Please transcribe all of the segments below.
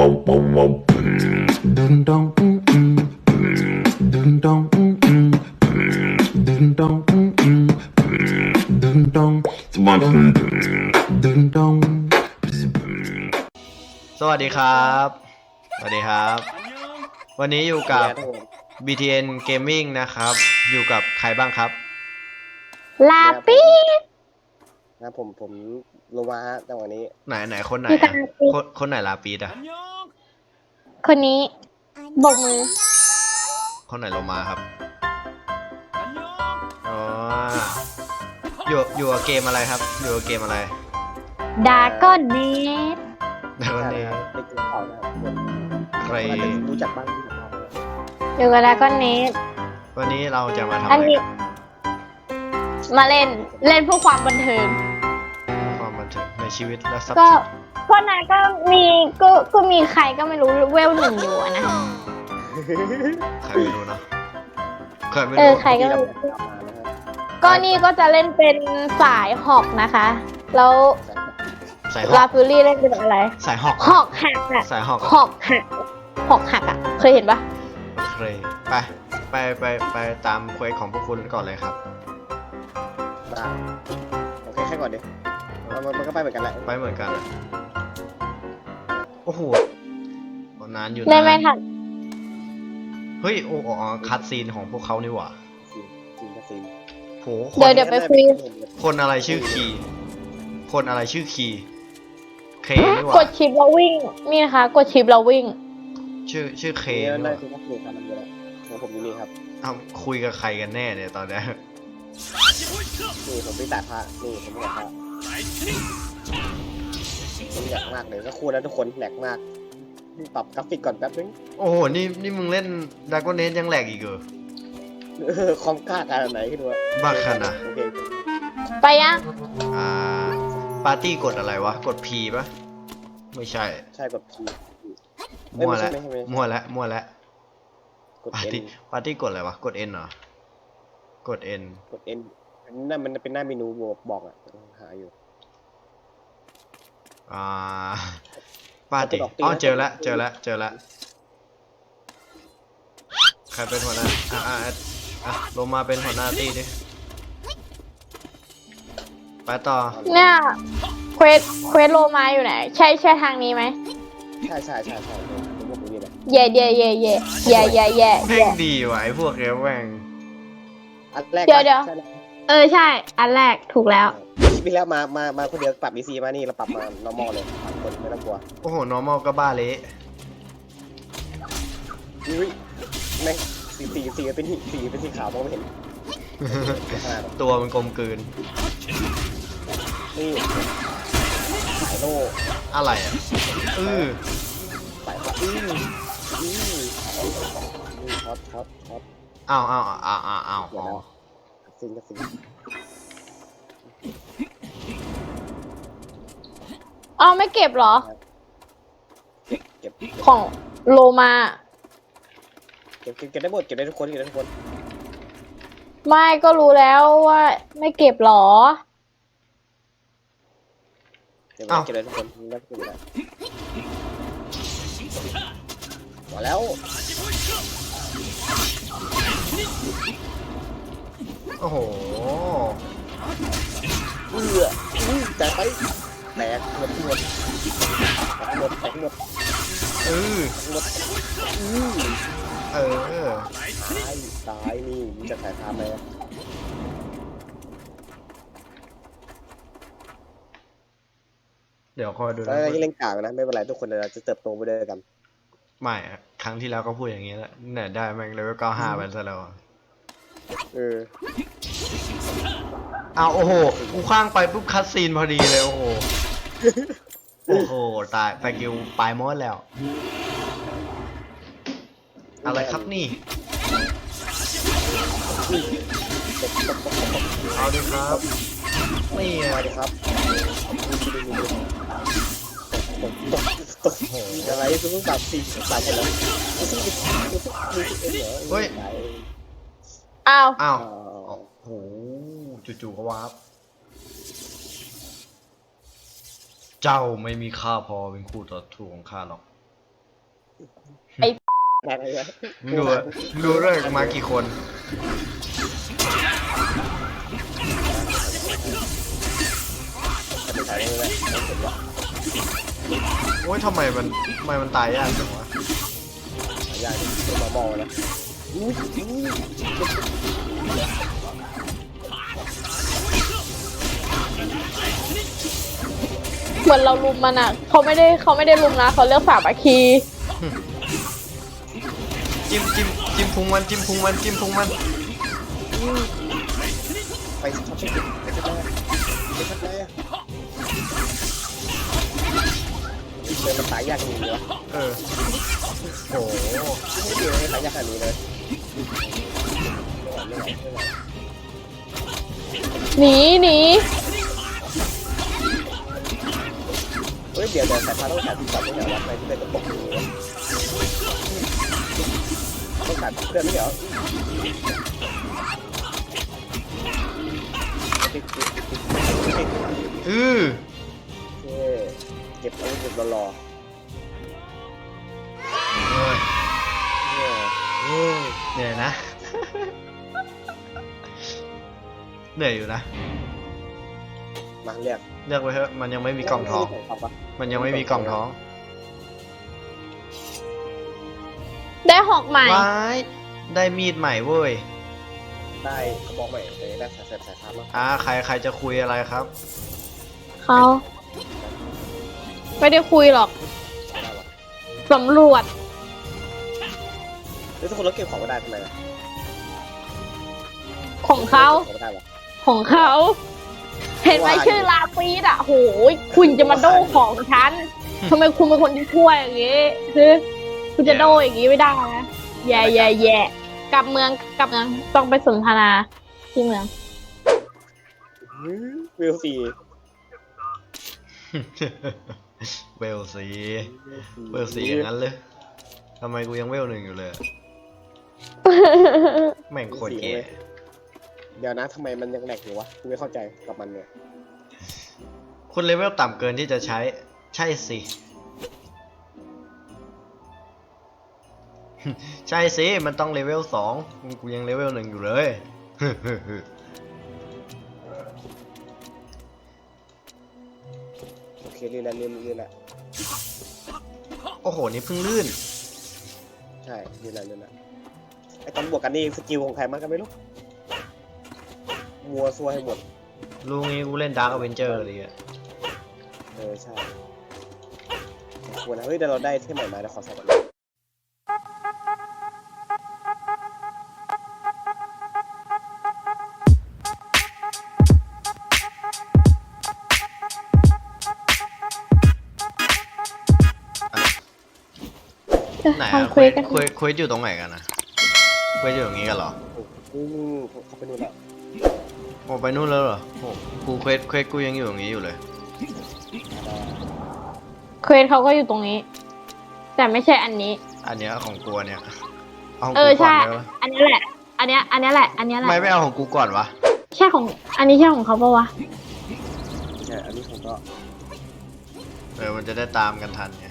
Ding dong, mm mm. Ding dong, mm mm. Ding dong, mm mm. Ding dong, ding dong. สวัสดีครับ สวัสดีครับ วันนี้อยู่กับ BTN Gaming นะครับ อยู่กับใครบ้างครับ ลาปี้นะผมผม ลงมาฮะจังหวะนี้ ไหนไหนคนไหนพี่อะตาปีคนคนไหนลาปีดอะคนนี้บกมือ คนไหนลงมาครับอ๋ออยู่อยู่กับเกมอะไรครับ อยู่กับเกมอะไรดาก้อนเนสเดี๋ยวใช่นี้ครับเด็กเก่านะครับผมใครน่าจะรู้จักบ้างรู้จักบ้างอยู่กับดาก้อนเนสวันนี้เราจะมาทำอัอะนไรนี้ กันมาเล่นเล่นเพื่อความบันเทิง ชีวิตและทรัพย์ก็สินก็นายก็มีก็ก็มีใครก็ไม่รู้เวลหนึ่งอยู่อะนะใครไม่รู้เนอะใครไม่เออรู้ใครก็ไม่รู้ที่เรามานะครับก็นี่ก็จะเล่นเป็นสายหอกนะคะ แล้วสายหลาอกฟิลลี่เล่นเป็นอะไรสายหอกหอกหักอะสายหอกหอกหักหอกหักอะเคยเห็นปะโอเคไปไปไปไปตามเควสของพวกคุณก่อนเลยครับได้โอเคแค่ก่อนดิ มันมันมันก็ไปเหมือนกันแหละ ไปเหมือนกันอะโอ้โหนานอยู่เล่นไม่นะทันเฮ้ย โอ้อ๋อคัดซีนของพวกเขานี่หว่าซีนซีนก็ซีนโหคเดี๋ยวนเดี๋ยวไปคุย คนอะไรชื่อคีคนอะไรชื่อคีเคนี่หกว่าดชิปแล้ววิ่ง นี่นะคะ กดชิปแล้ววิ่ง ชื่อชื่อเคเอนี่หนั่นว่าคือนักเรียนครับมันเยอะแล้วผมอยู่นี่ครับเอ้าคุยกับใครกันแน่เนี่ยตอนเนี้ย นี่ผมไปตัดพระนี่ผมไปตัดพระผม แหลกมากเลยก็คู่แล้วทุกคนแหลกมากปรับกราฟิกก่อนแป๊บนึงโอ้โห นี่นี่มึงเล่นดากอนเนสยังแหลกอีกเหรอเออคอมกล้าขนาดไหนขึ้นวะบ้าขนาดโอเคไปยังอ่าปาร์ตี้กดอะไรวะ กด P ปะไม่ใช่ ใช่กด P มั่วแล้วไม่ใช่ไม่ใช่มั่วแล้วมั่วแล้วกดปาร์ N ตี้ปาร์ตี้กดอะไรวะ กด N เหรอ กด N กด N นั่นมันเป็นหน้าเมนูบอกบอกอะหา อยู่อ่าปาร์ตี้กดออกตีอ๋อนะเจอแล้วเจอแล้วเจอแล้วใครเป็นหัวหน้าอะอะอะอะลงมาเป็นหัวหน้าตีดิไปต่อเนี่ยเควสเควสโลมาอยู่ไหน ใช่ใช่ทางนี้ไหมใช่ใช่ใช่ใช่ผมบอกนี่แหละเย่เย่เย่เย่เย่เย่เย่แม่เย่งดีว่ะไอ้พวกเนี้ยแม่งอันแรกเดี๋ยวเดี๋ยวใช่แล้วเออใช่ อันแรกถูกแล้ว ปีแล้วมา มา มาคนเดียวปรับ EC มานี่เราปรับมา normal เลยปรับคนไม่ต้องกลัวโอ้โห normal ก็บ้าเละอุ้ยแม่งสีสีสีเป็นสีสีเป็นสีขาวมองไม่เห็นขนาดนั้นตัวมันกลมกลืน นี่สายโล่อะไรอะอือสายฟ้าอื้ออื้อนี่ช็อตช็อตช็อตอ้าวอ้าวอ้าวอ้าวอ้าวอ๋อซิงก็ซิง เอาไม่เก็บเหรอเก็บเก็บ ของโลมา เก็บเก็บเก็บได้หมด เก็บได้ทุกคน เก็บได้ทุกคน ไม่ก็รู้แล้วว่า ไม่เก็บเหรอ เก็บได้เก็บได้ทุกคนได้ทุกคนอยู่แล้วมาแล้วโอ้โห เอื้ออื้อแตกไป แตกหมดหมดหมดแตกหมดอือหมดอื้อเออตายตายนี่มีจะสายทามไหมเดี๋ยวคอยดูถ้านะที่เล่นกลางนะไม่เป็นไรทุกคนเราจะเติบโตไปด้วยกันไม่อะครั้งที่แล้วก็พูดอย่างนี้แหละเนี่ยได้แม่งเลเวลเก้าห้าไปซะแล้วอะเอออ้าวโอ้โห กูข้างไปปุ๊บคัดซีนพอดีเลยโอ้โห โอ้โหตายไปกิวปลายมดแล้ว อะไรครับนี่เอาดิครับนี่สอะวัสดีครับตกตกตกอะไรเพิ่งปรับสี่ปรับหมดแล้วอ้าวอ้าว อ้าว โอ้โหจู่ๆก็วาร์ป เจ้าไม่มีค่าพอเป็นคู่ต่อสู้ของข้าหรอกไอ้ อะไรวะมึงดูอะมึงดูด้วยมากี่คน จะไปถ่ายเลยนะเสร็จแล้วโอ้ยทำไมมันทำไมมันตายยากจังวะถ่ายยากดิเป็นมามองนะอุ้ยอุ้ย เหมือนเราลุมมันอะเขาไม่ได้เขาไม่ได้ลุมนะเขาเลือกสามัคคีจิ้มจิ้มจิ้มพุงมันจิ้มพุงมันจิ้มพุงมันไปสิครับไปสิไปสิไปสิไปสิเดินมันตายยากจริงเลยวะเออโอ้โหไม่เดียวให้ตายยากขนาดนี้เลยไม่ไหวไม่ไหวไม่ไหวหนีหนี เดี๋ยวเดี๋ยวสายพาต้องสายที่สองไม่เหรอวะไปที่เป็นตะปกอยู่ต้องสายเพื่อนไม่เหรออือเออเก็บอาวุธเก็บรอโอ้ยๆเออเออเหนื่อยนะ เหนื่อยอยู่นะ มาเรียก เลือกไว้เถอะมันยังไม่มีกล่องทอง มันยังไม่มีกล่องท้อง ได้หอกใหม่ ว้ายได้มีดใหม่เว้ย ได้กระบอกใหม่เลยได้สายสายสายพานมาอ่าใครใครจะคุยอะไรครับ เขา ไม่ได้คุยหรอกได้ปะสำรวจเฮ้ยทุกคนเราเก็บของไม่ได้ทำไมอะของเขา ก็บของไม่ได้ปะของเขา เห็นไหมว่าอยู่ชื่อลาปีดอะโหยคุณจะมาโดของฉันทำไมคุณเป็นคนที่ช่วยอย่างงี้คือคุณจะโดอย่างงี้ไม่ได้นะแย่แย่แย่กลับเมืองกลับเมืองต้องไปสนทนาที่เมืองวิวสี่เวลสีเวลสีอย่างนั้นเลยทำไมกูยังเวลหนึ่งอยู่เลยอะแม่งโคตรแย่ เดี๋ยวนะทำไมมันยังแหลกอยู่วะกูไม่เข้าใจกับมันเนี่ยคุณเลเวลต่ำเกินที่จะใช้ใช่สิ ใช่สิ มันต้องเลเวลสองกูยังเลเวลหนึ่งอยู่เลย โอเคเรื่อยๆเรื่อยๆเรื่อยโอ้โห นี่เพิ่งลื่นๆใช่เรื่อยๆเรื่อยๆไอ้ตอนบวกกันนี่สกิลของใครมากกันไม่รู้ มัวซัวให้หมด ลุงนี้กูเล่นดาร์ a เวนเจอร์เลยอะเออใช่ควรนะเฮ้ยเดี๋ยวเราได้เท่ใหม่มาเดี๋ยวขอใส่ก่อนไหนอะทำคุคุยยกันคุยคุยอยู่ตรงไหนกันนะคุยอยู่ตรงนี้กันเหรออืมเขาไปนู่นแล้วโอ้ไปนู่นแล้วเหรอโอ้กูเควสเควสกูยังอยู่ตรงนี้อยู่เลย เควสเขาก็อยู่ตรงนี้ แต่ไม่ใช่อันนี้ อันเนี้ยของกูอันเนี้ยเอาของเอกูอก่อนใช่ได้ปะอันนี้แหละ อันเนี้ยอันเนี้ยแหละ อันเนี้ยแหละไม่ไม่เอาของกูก่อนวะใช่ของ อันนี้ใช่ของเขาปะวะใช่อันนี้ผมก็เออมันจะได้ตามกันทันไง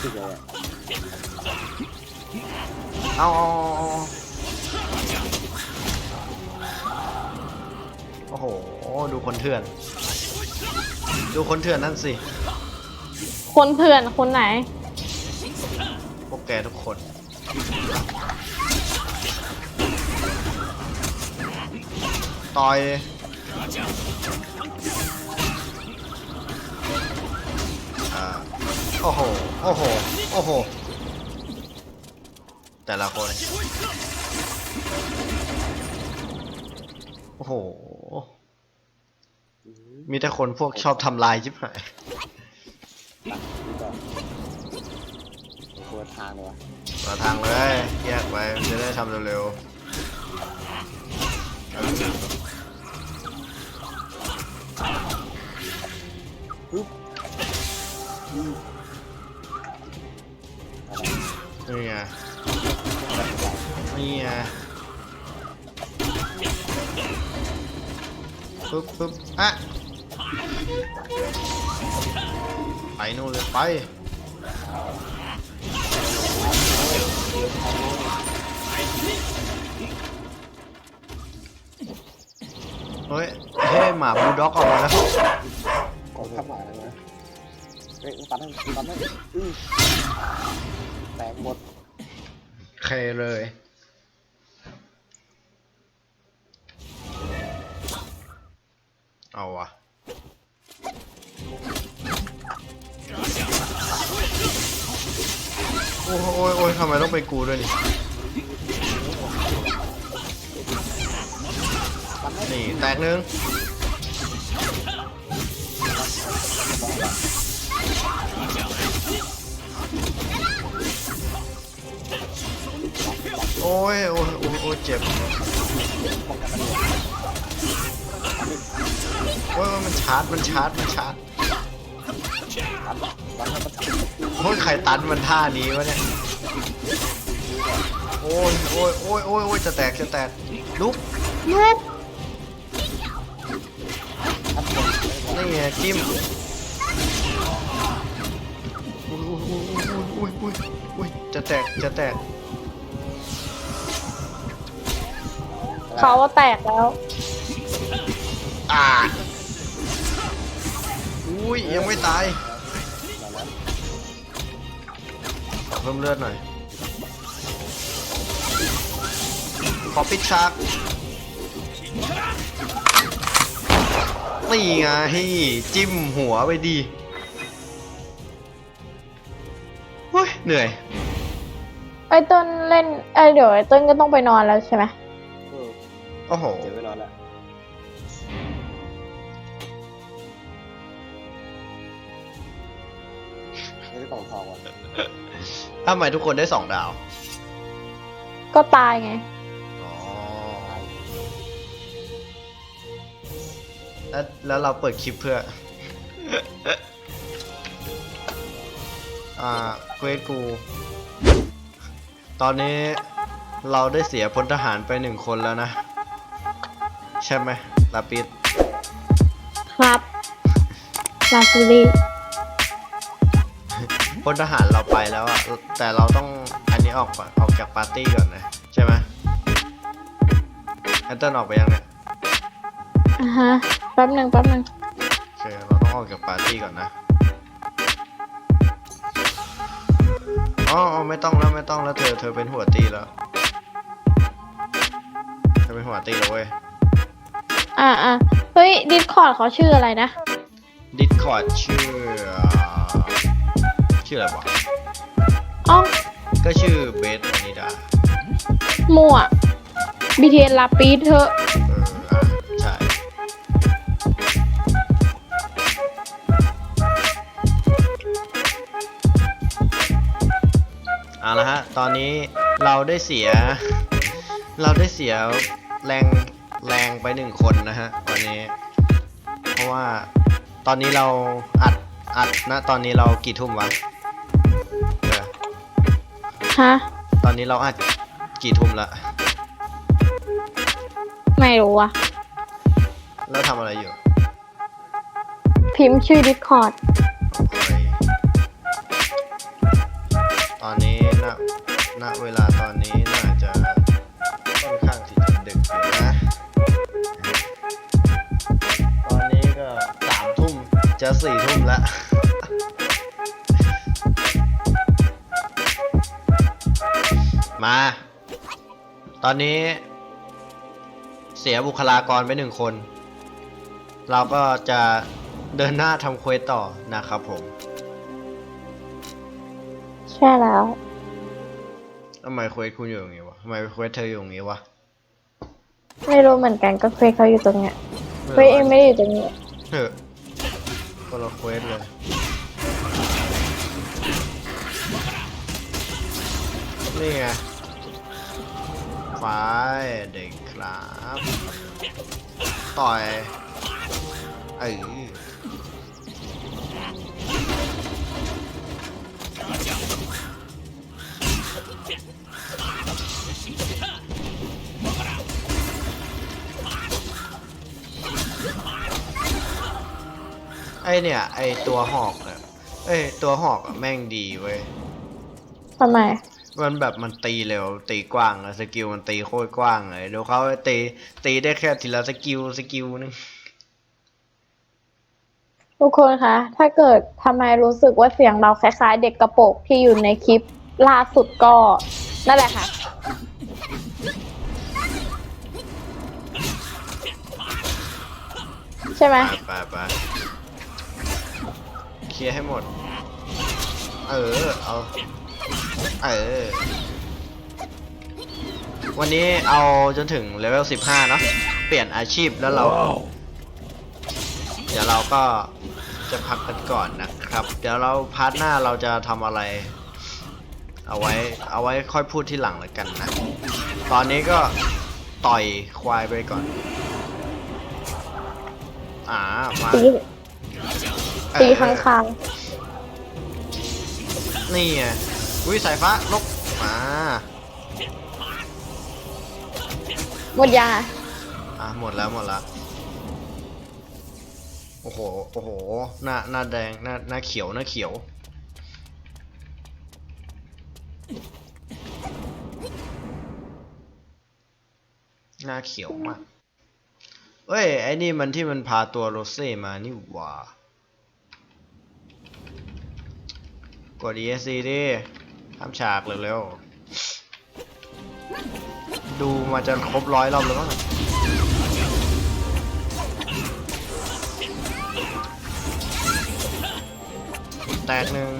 คิดยังไงเอาเอาเอาเอา โหดูคนเถื่อน ดูคนเถื่อนนั่นสิ คนเถื่อนคนไหน พวกแกทุกคน ต่อย อ่า โอ้โห โอ้โห โอ้โห แต่ละคน โอ้โหอื มมีแต่คนพวกชอบทำลายชิบหายนี่ก็ตัวทางเลยวะมาทางเลย แยกไปมันจะได้ทำเร็วๆนี่ไงนี่ไงปึ๊บปึ๊บอะ ไปนู่นเลยไปเฮ้ยเฮ้ยหมาบูลด็อกออกมาแล้วกองทัพหมาแล้วนะเฮ้ยตัดให้ตัดให้อื้อแตกหมดเคเลยเอาวะ อ้ยโอ้ยโอ้ยทำไมต้องไปกูด้วยนี่ นี่ แตกหนึ่งโอ้ยโอ้ยโอ้ยโอ้ยเจ็บ โอ้ยมันชาร์จ มันชาร์จ มันชาร์จตัด โอ้ยใครตันมันท่านี้วะเนี่ย โอ้ยโอ้ยโอ้ยโอ้ยโอ้ยจะแตกจะแตก ลุก ลุก นี่ไงจิ้มอุ้ยอุ้ยอุ้ยอุ้ยอุ้ยอุ้ยจะแตกจะแตก เขาแตกแล้ว อ่าอุ้ยยังไม่ตาย เพิ่มเลือดหน่อย ขอปิดฉากนี่ไงจิ้มหัวไปดีเฮ้ยเหนื่อย ไอ้ต้นเล่นไอ้ยเดี๋ยวไอ้ต้นก็ต้องไปนอนแล้วใช่ไหมเออโอ้โหเจ็บไปนอนแล้วไม่ได้กล่องทองว่ะ ทำไมทุกคนได้สองดาว ก็ตายไง อ๋อ แล้วแล้วเราเปิดคลิปเพื่อ อ่าเควสกู ตอนนี้เราได้เสียพลทหารไปหนึ่งคนแล้วนะ ใช่ไหมลาปิดครับลาซูรี พลทหารเราไปแล้วอะแต่เราต้องอันนี้ออกก่อนออกจากปาร์ตี้ก่อนนะใช่ไหมแอนเตอร์ออกไปยังเนี่ยอะฮะแป๊บหนึ่งแป๊บหนึ่งโอเคเราต้องออกจากปาร์ตี้ก่อนนะอ๋ออ๋อไม่ต้องแล้วไม่ต้องแล้วเธอเธอเป็นหัวตีแล้วเธอเป็นหัวตีแล้วเว้ยอ่าอ่าเฮ้ยดิสคอร์ดเขาชื่ออะไรนะดิสคอร์ดชื่อ ชื่ออะไรวะอ๋อก็ชื่อเบสอนิดามั่ว BTN ลาปีดเธอะเอออะใช่เอาละฮะ ตอนนี้เราได้เสีย เราได้เสียแรงแรงไปหนึ่งคนนะฮะตอนนี้ เพราะว่าตอนนี้เราอัดอัดนะตอนนี้เรากี่ทุ่มวะเออ ฮะ ตอนนี้เราอัดกี่ทุ่มละ ไม่รู้อะแล้วทำอะไรอยู่พิมพ์ชื่อ Discord โอเคตอนนี้ณณเวลาตอนนี้น่าจะค่อนข้างที่จะดึกอยู่นะ ตอนนี้ก็สามทุ่มจะสี่ทุ่มแล้ว มา ตอนนี้ เสียบุคลากรไปหนึ่งคน เราก็จะเดินหน้าทำเควสต่อนะครับผม ใช่แล้วทำไมเควสคุณอยู่อย่างงี้วะทำไมเควสเธออยู่อย่างงี้วะไม่รู้เหมือนกันก็เควสเขาอยู่ตรงเนี้ยเควสเองไม่ได้อยู่ตรงนี้เถอะคนละเควสเลยนี่ไง ไฟเด็กครับ ต่อยเออไอเนี่ย ไอตัวหอกเนี่ยไอเอ้ยตัวหอกอะแม่งดีเว้ยทำไม มันแบบมันตีเร็วตีกว้างอะสกิลมันตีโคตรกว้างเลยเดี๋ยวเขาตีตีได้แค่ทีละสกิลสกิลนึงทุกคนคะ ถ้าเกิดทำไมรู้สึกว่าเสียงเราคล้ายๆ เด็กกระโปรงที่อยู่ในคลิปล่าสุดก็นั่นแหละค่ะ ใช่ไหมไปไปไปเคลียร์ให้หมด เออ เอา เออ วันนี้เอาจนถึงเลเวล 15 เนาะ เปลี่ยนอาชีพแล้วเรา เดี๋ยวเราก็จะพักกันก่อนนะครับ เดี๋ยวเราพาร์ทหน้าเราจะทำอะไร เอาไว้ เอาไว้ค่อยพูดที่หลังแล้วกันนะ ตอนนี้ก็ต่อยควายไปก่อน อ่า มา ตีตีค้างคางนี่ไง อุ้ยสายฟ้าลบมาหมดยา อะหมดแล้วหมดแล้วโอ้โหโอ้โหหน้าหน้าแดงหน้าหน้าเขียวหน้าเขียวหน้าเขียวมากเอ้ยไอ้นี่มันที่มันพาตัวโรเซ่มานี่หว่ากด ESC ดิ ทำฉากเร็วๆ ดูมาจะครบร้อยรอบแล้วมั้งแตกหนึ่ง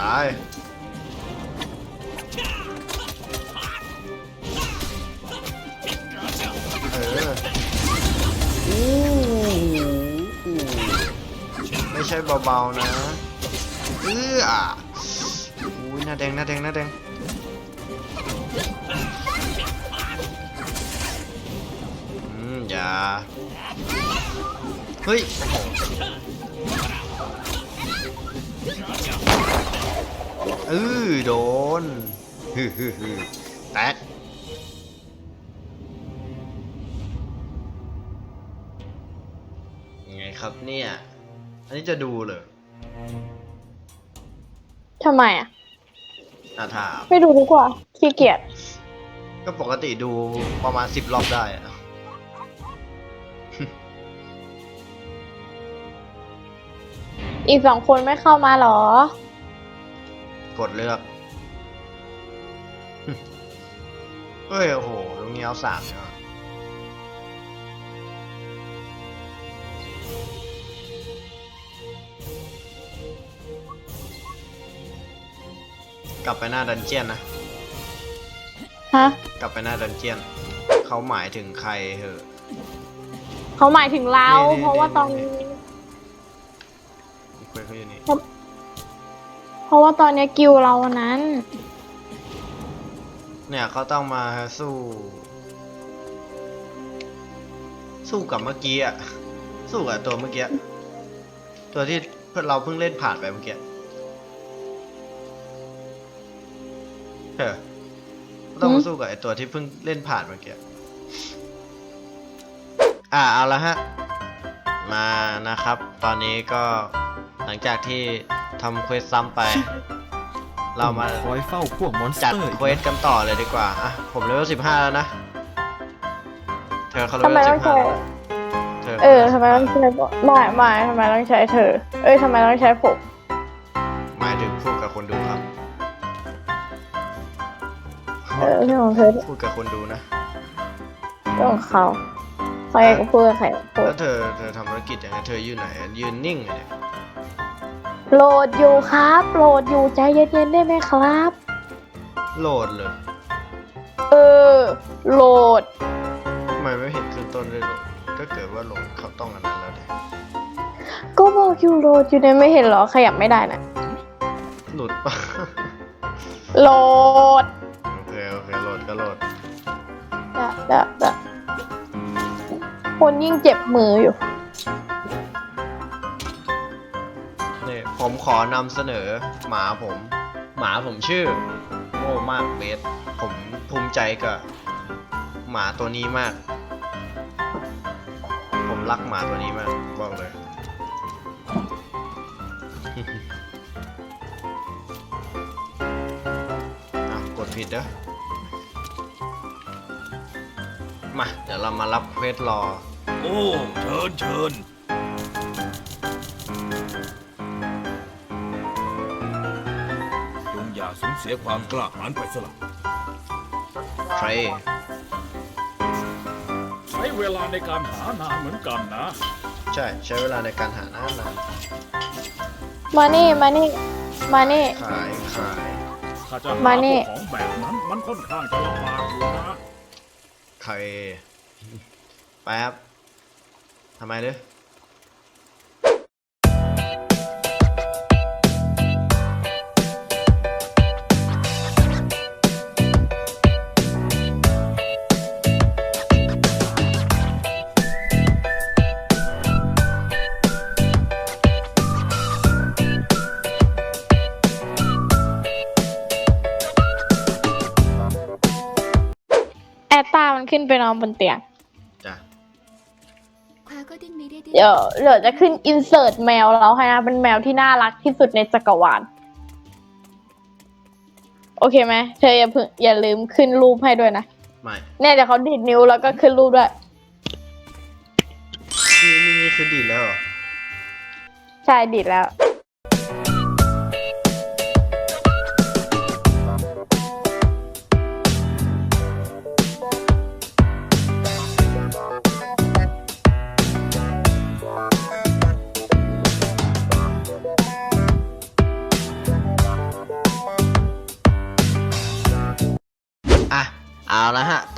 ตาย ช่เบาๆนะเอื้ออุ้ยหน้าแดงหน้าแดงหน้าแดงอืมอย่าเฮ้ยเออโดนฮึฮึฮึ อันนี้จะดูเลยทำไมอะอาถามไม่ดูดีกว่าขี้เกียจก็ปกติดูประมาณสิบรอบได้อะอีกสองคนไม่เข้ามาเหรอ กดเลือก เฮ้ย โอ้โหตรงนี้เอาสามเนี่ยว่ะ กลับไปหน้าดันเจียนนะ ฮะกลับไปหน้าดันเจียน เขาหมายถึงใครเหอะ เขาหมายถึงเรา นี่นี่เพราะว่าตอนนี่ นี้คุยเขาอยู่นี่ เพราะว่าตอนนี้กิวเราอันนั้น เนี่ยเขาต้องมาสู้ สู้กับเมื่อกี้อะสู้กับตัวเมื่อกี้ตัวที่เพื่อนเราเพิ่งเล่นผ่านไปเมื่อกี้ เออต้องมาสู้กับไอตัวที่เพิ่งเล่นผ่านเมื่อกี้อ่าเอาละฮะ มานะครับ ตอนนี้ก็หลังจากที่ทำเควสซ้ำไป เรามาคอยเฝ้าพวกมอนสจัดเตอร์เควสกันต่อเลยดีกว่า อะ ผมเลเวลสิบห้าแล้วนะ เธอเขาเลทำเวไมลต้สิองบห้าใช้เธอเออทำไมต้องใช้ไม่ไม่ทำไมต้องใช้เธอ เอ้ยทำไมต้องใช้ผมหมายถึงพู เออเรื่องของเธอพูดกับคนดูนะเรื่องของเขาใครก็พูดกับใครก็พูดแล้วเธอเธอทำธุรกิจยังไงเธออยู่ไหนยืนนิ่งเลยเนี่ยโหลดอยู่ครับโหลดอยู่ใจเย็นๆได้ไหมครับ โหลดเลยเออโหลดทำไมไม่เห็นขึ้นต้นด้วยโหลดก็เกิดว่าโหลดเขาต้องอันนั้นแล้วเนี่ยก็บอกอยู่โหลดอยู่เนี่ยไม่เห็นเหรอขยับไม่ได้นะหลุดปะโหลดโอเคโอ เคโหลดก็โหลดดะดะดะคนยิ่งเจ็บมืออยู่ นี่ผมขอนำเสนอหมาผม หมาผมชื่อโง่มากเบส ผมภูมิใจกับหมาตัวนี้มากรักหมาตัวนี้มากบอกเลยอ้าวกดผิดเด้อ มาเดี๋ยวเรามารับเควสรอ โอ้ เชิญเชิญจงอย่าสูญเสียความกล้าหาญไปสละใคร ใช้เวลาในการหานานเหมือนกันนะ ใช่ใช้เวลาในการหานานนานมานี่ มานี่ มานี่ ขายขาย ถ้าจะหามานี่พวกของแบบนั้นมันค่อนข้างจะลำบากอยู่นะ ใครแป๊บทำไมเนื้อ ขึ้นไปนอนบนเตียง จ้ะเดี๋ยวเดี๋ยวจะขึ้นอินเสิร์ตแมวเราให้นะเป็นแมวที่น่ารักที่สุดในจักรวาลโอเคไหมเธออย่าเพิ่งอย่าลืมขึ้นรูปให้ด้วยนะไม่เนี่ยเดี๋ยวเขาดีดนิ้วแล้วก็ขึ้นรูปด้วย นี่นี่นี่คือดีดแล้วเหรอ ใช่ดีดแล้ว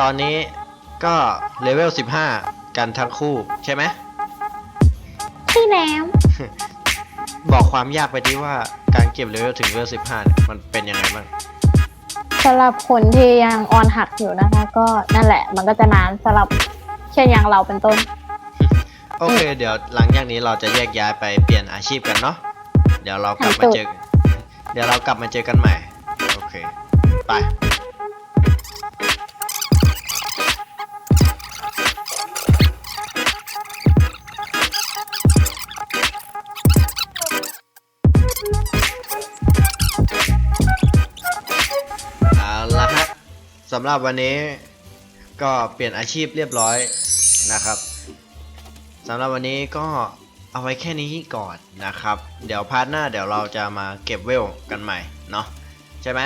ตอนนี้ก็เลเวล 15 กันทั้งคู่ใช่ไหมที่แล้ว บอกความยากไปที่ว่าการเก็บเลเวลถึงเลเวล 15เนี่ยมันเป็นยังไงบ้างสำหรับคนที่ยังออนหักอยู่นะคะ ก็นั่นแหละ มันก็จะนานสำหรับเช่นอย่างเราเป็นต้น โอเค เดี๋ยวหลังจากนี้เราจะแยกย้ายไปเปลี่ยนอาชีพกันเนาะเดี๋ยวเรากลับมาเจอเดี๋ยวเรากลับมาเจอกันใหม่ โอเค ไป สำหรับวันนี้ก็เปลี่ยนอาชีพเรียบร้อยนะครับสำหรับวันนี้ก็เอาไว้แค่นี้ก่อนนะครับ เดี๋ยวพาร์ทหน้าเดี๋ยวเราจะมาเก็บเวลกันใหม่เนาะใช่ไหม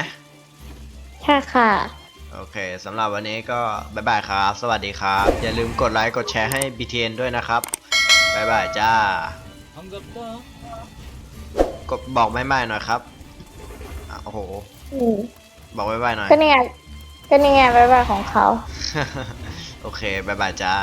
ใช่ค่ะ โอเคสำหรับวันนี้ก็บ๊ายบายครับ สวัสดีครับ อย่าลืมกดไลค์กดแชร์ให้ BTN ด้วยนะครับบ๊ายบายจ้ากดบอกไม่ไม่หน่อยครับอะโอ้โหอืมบอกบ๊ายบายหน่อย ก็นี่ไง ก็นี่ไงบายบายของเขา โอเคบายบายจ้า